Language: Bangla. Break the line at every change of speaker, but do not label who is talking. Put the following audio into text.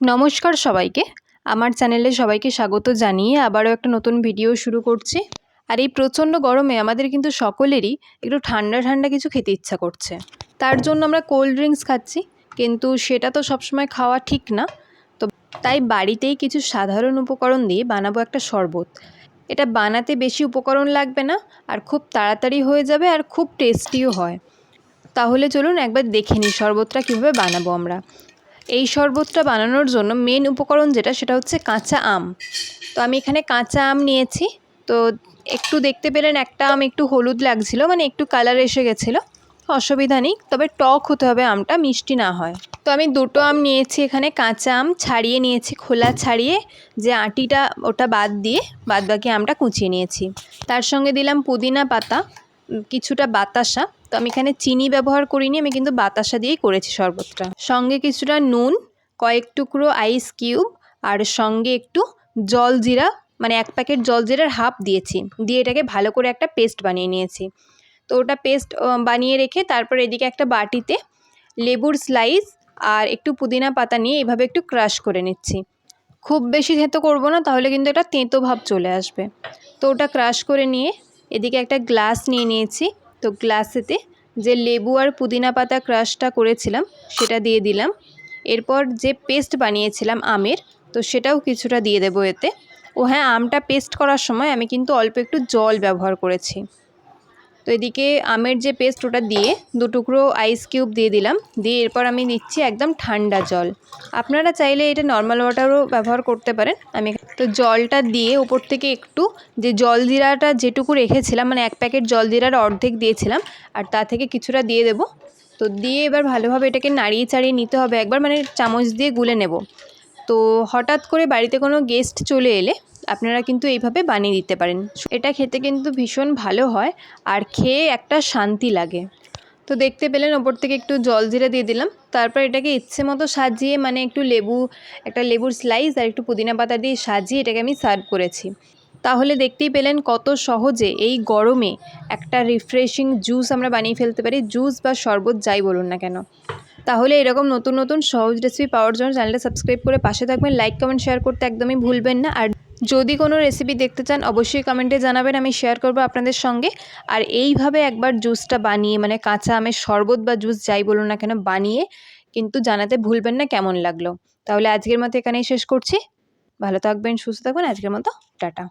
নমস্কার সবাইকে। আমার চ্যানেলে সবাইকে স্বাগত জানিয়ে আবারও একটা নতুন ভিডিও শুরু করছি। আর এই প্রচণ্ড গরমে আমাদের কিন্তু সকলেরই একটু ঠান্ডা ঠান্ডা কিছু খেতে ইচ্ছা করছে। তার জন্য আমরা কোল্ড ড্রিঙ্কস খাচ্ছি, কিন্তু সেটা তো সবসময় খাওয়া ঠিক না। তো তাই বাড়িতেই কিছু সাধারণ উপকরণ দিয়ে বানাবো একটা শরবত। এটা বানাতে বেশি উপকরণ লাগবে না, আর খুব তাড়াতাড়ি হয়ে যাবে আর খুব টেস্টিও হয়। তাহলে চলুন একবার দেখে নিই শরবতটা কীভাবে বানাবো আমরা। এই শরবতটা বানানোর জন্য মেন উপকরণ যেটা সেটা হচ্ছে কাঁচা আম। তো আমি এখানে কাঁচা আম নিয়েছি। তো একটু দেখতে পেলেন একটা আম একটু হলুদ লাগছিল মানে একটু কালার এসে গেছিল। অসুবিধা নেই, তবে টক হতে হবে আমটা, মিষ্টি না হয়। তো আমি দুটো আম নিয়েছি এখানে, কাঁচা আম ছাড়িয়ে নিয়েছি, খোলা ছাড়িয়ে যে আটিটা ওটা বাদ দিয়ে বাদ বাকি আমটা কুচিয়ে নিয়েছি। তার সঙ্গে দিলাম পুদিনা পাতা, কিছুটা বাতাসা। তো আমি এখানে চিনি ব্যবহার করিনি, আমি কিন্তু বাতাসা দিয়েই করেছি শরবতটা। সঙ্গে কিছুটা নুন, কয়েক টুকরো আইস কিউব আর সঙ্গে একটু জল জিরা মানে এক প্যাকেট জল জিরার হাফ দিয়েছি। দিয়ে এটাকে ভালো করে একটা পেস্ট বানিয়ে নিয়েছি। তো ওটা পেস্ট বানিয়ে রেখে তারপর এদিকে একটা বাটিতে লেবুর স্লাইস আর একটু পুদিনা পাতা নিয়ে এভাবে একটু ক্রাশ করে নিচ্ছি। খুব বেশি থেঁতো করব না, তাহলে কিন্তু একটা তেঁতো ভাব চলে আসবে। তো ওটা ক্রাশ করে নিয়ে এদিকে একটা গ্লাস নিয়ে নিয়েছি। তো গ্লাসেতে যে লেবু আর পুদিনা পাতা ক্রাশটা করেছিলাম, সেটা দিয়ে দিলাম। এরপর যে পেস্ট বানিয়েছিলাম আমের, তো সেটাও কিছুটা দিয়ে দেবো এতে। ও হ্যাঁ আমটা পেস্ট করার সময় আমি কিন্তু অল্প একটু জল ব্যবহার করেছি। তো এদিকে আমের যে পেস্ট ওটা দিয়ে দু টুকরো আইস কিউব দিয়ে দিলাম। দিয়ে এরপর আমি দিচ্ছি একদম ঠান্ডা জল। আপনারা চাইলে এটা নর্মাল ওয়াটারও ব্যবহার করতে পারেন। আমি তো জলটা দিয়ে ওপর থেকে একটু যে জল জিরাটা যেটুকু রেখেছিলাম মানে এক প্যাকেট জল জিরার অর্ধেক দিয়েছিলাম, আর তা থেকে কিছুটা দিয়ে দেবো। তো দিয়ে এবার ভালোভাবে এটাকে নাড়িয়ে চাড়িয়ে নিতে হবে। একবার মানে চামচ দিয়ে গুলে নেব। তো হঠাৎ করে বাড়িতে কোনো গেস্ট চলে এলে আপনারা কিন্তু এইভাবে বানিয়ে দিতে পারেন। এটা খেতে কিন্তু ভীষণ ভালো হয় আর খেয়ে একটা শান্তি লাগে। তো দেখতে পেলেন ওপর থেকে একটু জল জিরে দিয়ে দিলাম। তারপর এটাকে ইচ্ছে মতো সাজিয়ে মানে একটু লেবু, একটা লেবুর স্লাইস আর একটু পুদিনা পাতা দিয়ে সাজিয়ে এটাকে আমি সার্ভ করেছি। তাহলে দেখতেই পেলেন কত সহজে এই গরমে একটা রিফ্রেশিং জুস আমরা বানিয়ে ফেলতে পারি। জুস বা শরবত যাই বলুন না কেন। তাহলে এরকম নতুন নতুন সহজ রেসিপি পাওয়ার জন্য চ্যানেলটা সাবস্ক্রাইব করে পাশে থাকবেন লাইক কমেন্ট শেয়ার করতে একদমই ভুলবেন না। আর যদি কোনো রেসিপি দেখতে চান, অবশ্যই কমেন্টে জানাবেন, আমি শেয়ার করব আপনাদের সঙ্গে। আর এইভাবে একবার জুসটা বানিয়ে মানে কাঁচা আমের শরবত বা জুস যাই বলুন না কেন, বানিয়ে কিন্তু জানাতে ভুলবেন না, কেমন লাগল। তাহলে আজকের মতো এখানেই শেষ করছি। ভালো থাকবেন, সুস্থ থাকবেন, আজকের মতো টাটা।